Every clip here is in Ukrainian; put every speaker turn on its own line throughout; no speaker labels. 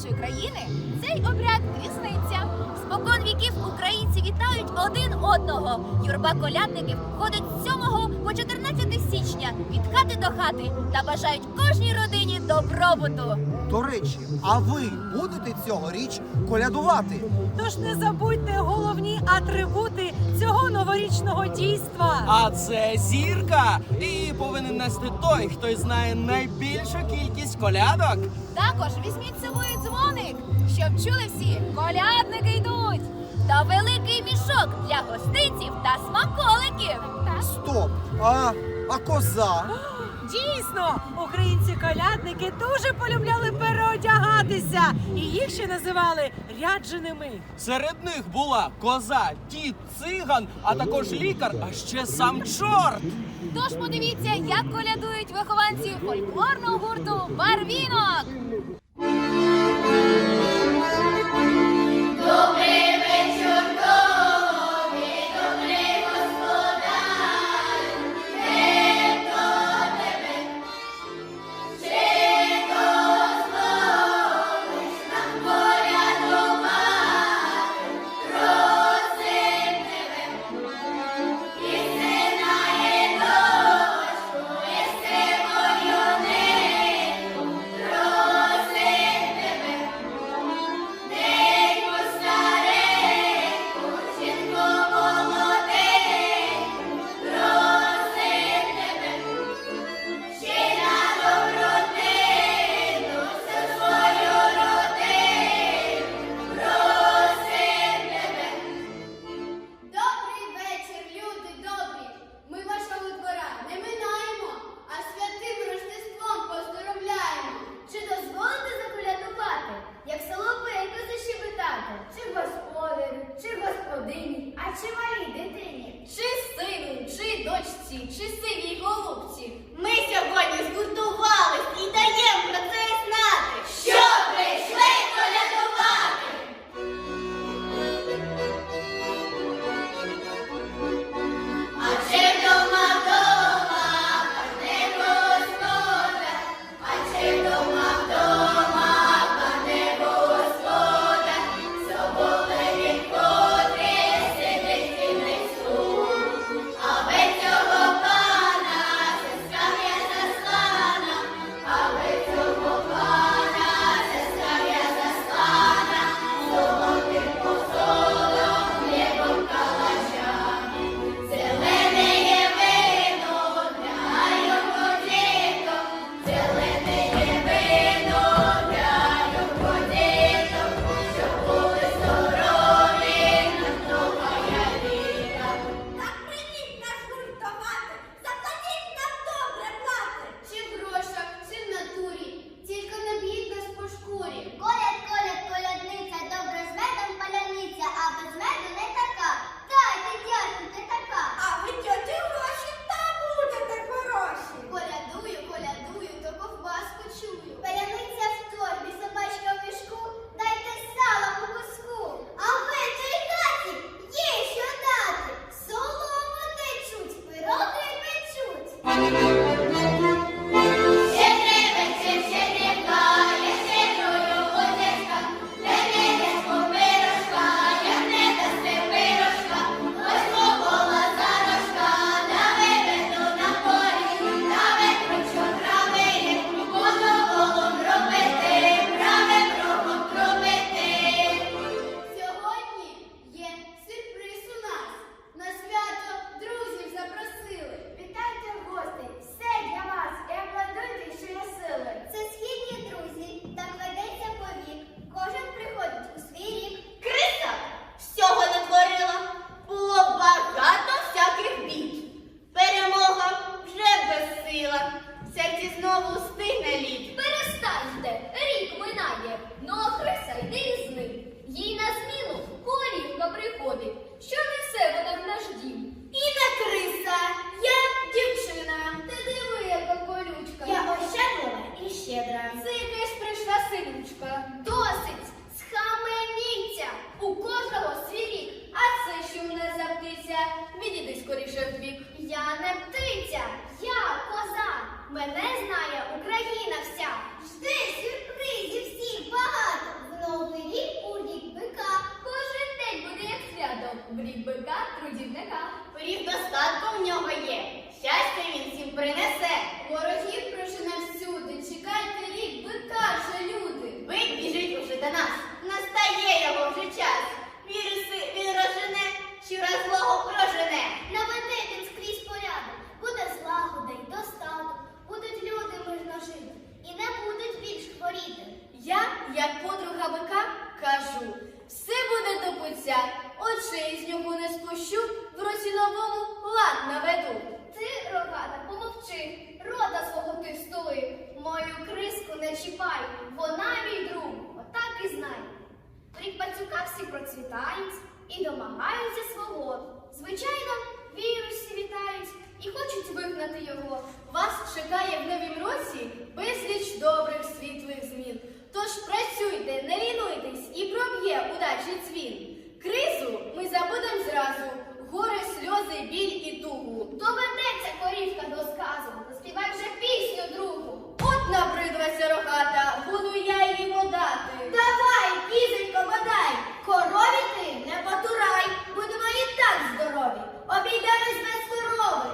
нашої країни цей обряд різниця. Спокон віків українці вітають один одного. Юрба колядників ходить з 7 по 14 січня від хати до хати та бажають кожній родині добробуту.
До речі, а ви будете цьогоріч колядувати?
Тож не забудьте головні атрибути цього новорічного дійства.
А це зірка. І повинен нести той, хто знає найбільшу кількість колядок.
Також візьміть з собою дзвоник, щоб чули всі, колядники йдуть. Та великий мішок для гостинців та смаколиків.
Стоп! А, а коза?
Дійсно, українці-колядники дуже полюбляли переодягатися, і їх ще називали рядженими.
Серед них була коза, дід, циган, а також лікар, а ще сам чорт.
Тож подивіться, як колядують вихованці фольклорного гурту Барвінок.
Добрий
Брід бика трудівника. Поріг достатку в нього є. Щастя він всім принесе. не чіпай, вона мій друг, отак і знай. Торік пацюка всі процвітають і домагаються свого. Звичайно, вірусі вітають і хочуть вигнати його. Вас чекає в новім році безліч добрих світлих змін. Тож працюйте, не лінуйтесь і проб'є удачі цвін. Кризу ми забудемо зразу, гори, сльози, біль і тугу. Доведеться корівка до сказу, заспівай вже пісню другу набридлася рогата, буду я її модати. Давай, кізенько, бодай, корові ти не потурай, будемо і так здорові, обійдемось без корови.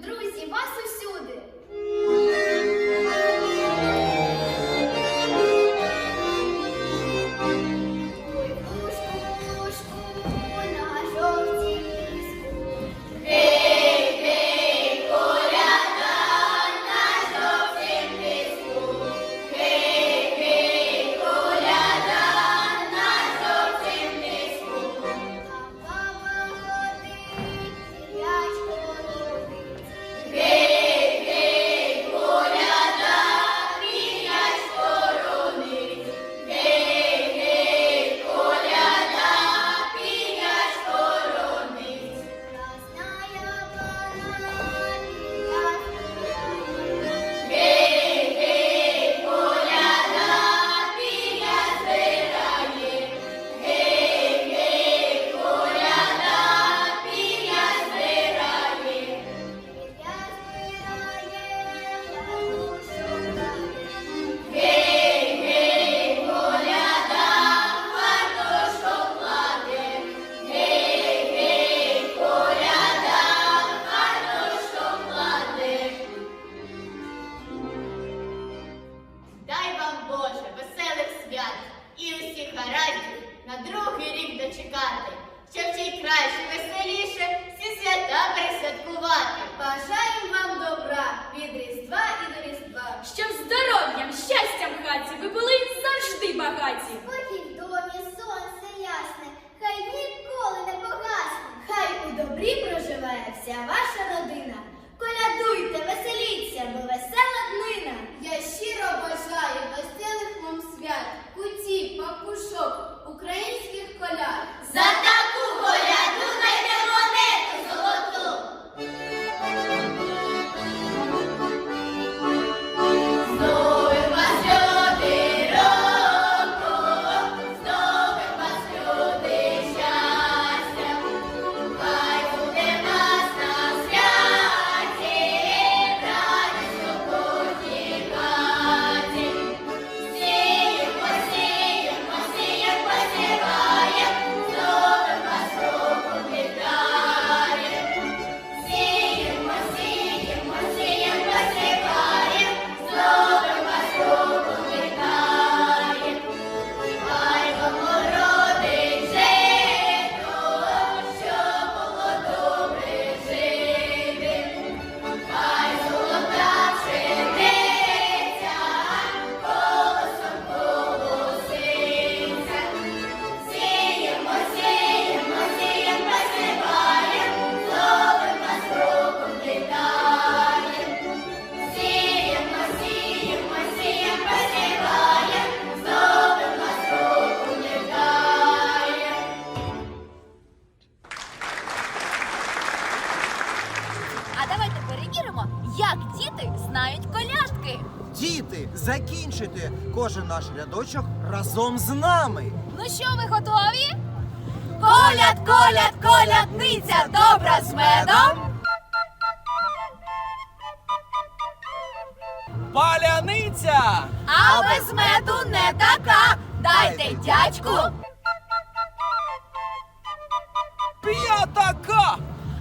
друзі.
вивчити кожен наш рядочок разом з нами.
Ну що, ви готові? Коляд, коляд, колядниця, добра з медом.
Паляниця!
А без меду не така. Дайте дядьку.
П'ятака!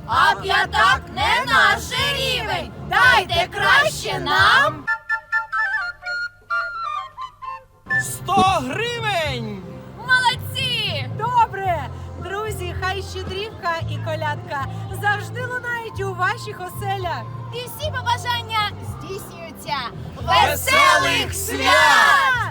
А п'ятак не наш рівень. Дайте краще нам.
щедрівка і колядка завжди лунають у ваших оселях.
І всі побажання здійснюються.
Веселих свят!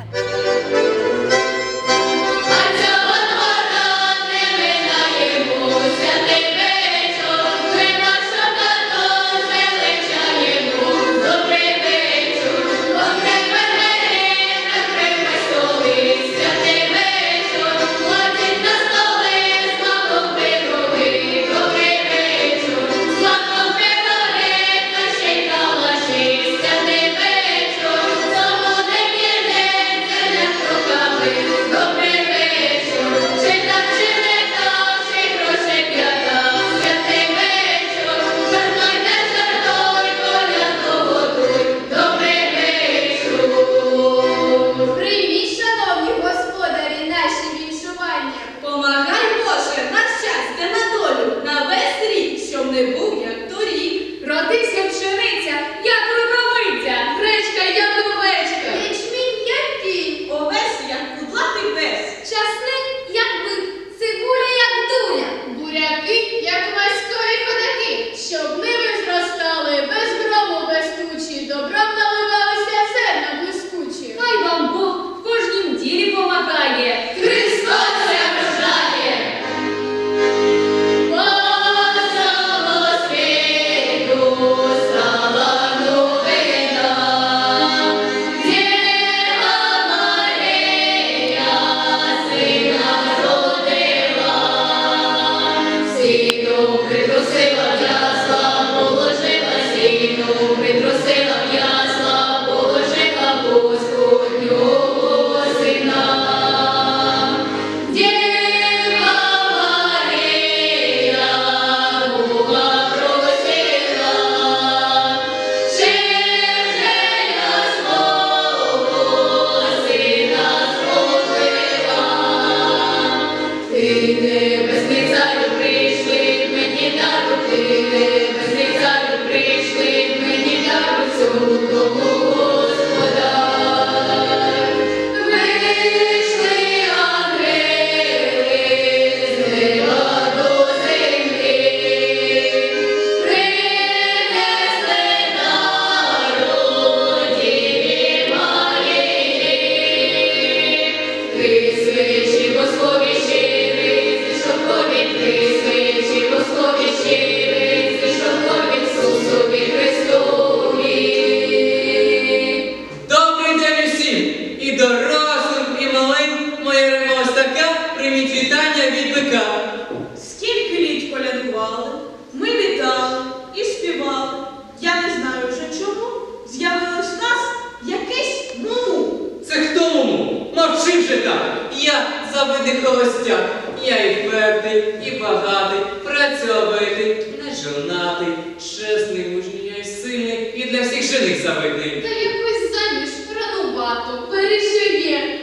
жита, я
завидий холостяк, я і впертий, і багатий, працьовитий, не жонатий, чесний, мужній, сильний, і для всіх жених завидний.
Та якось заміж ранувато,
пережиє.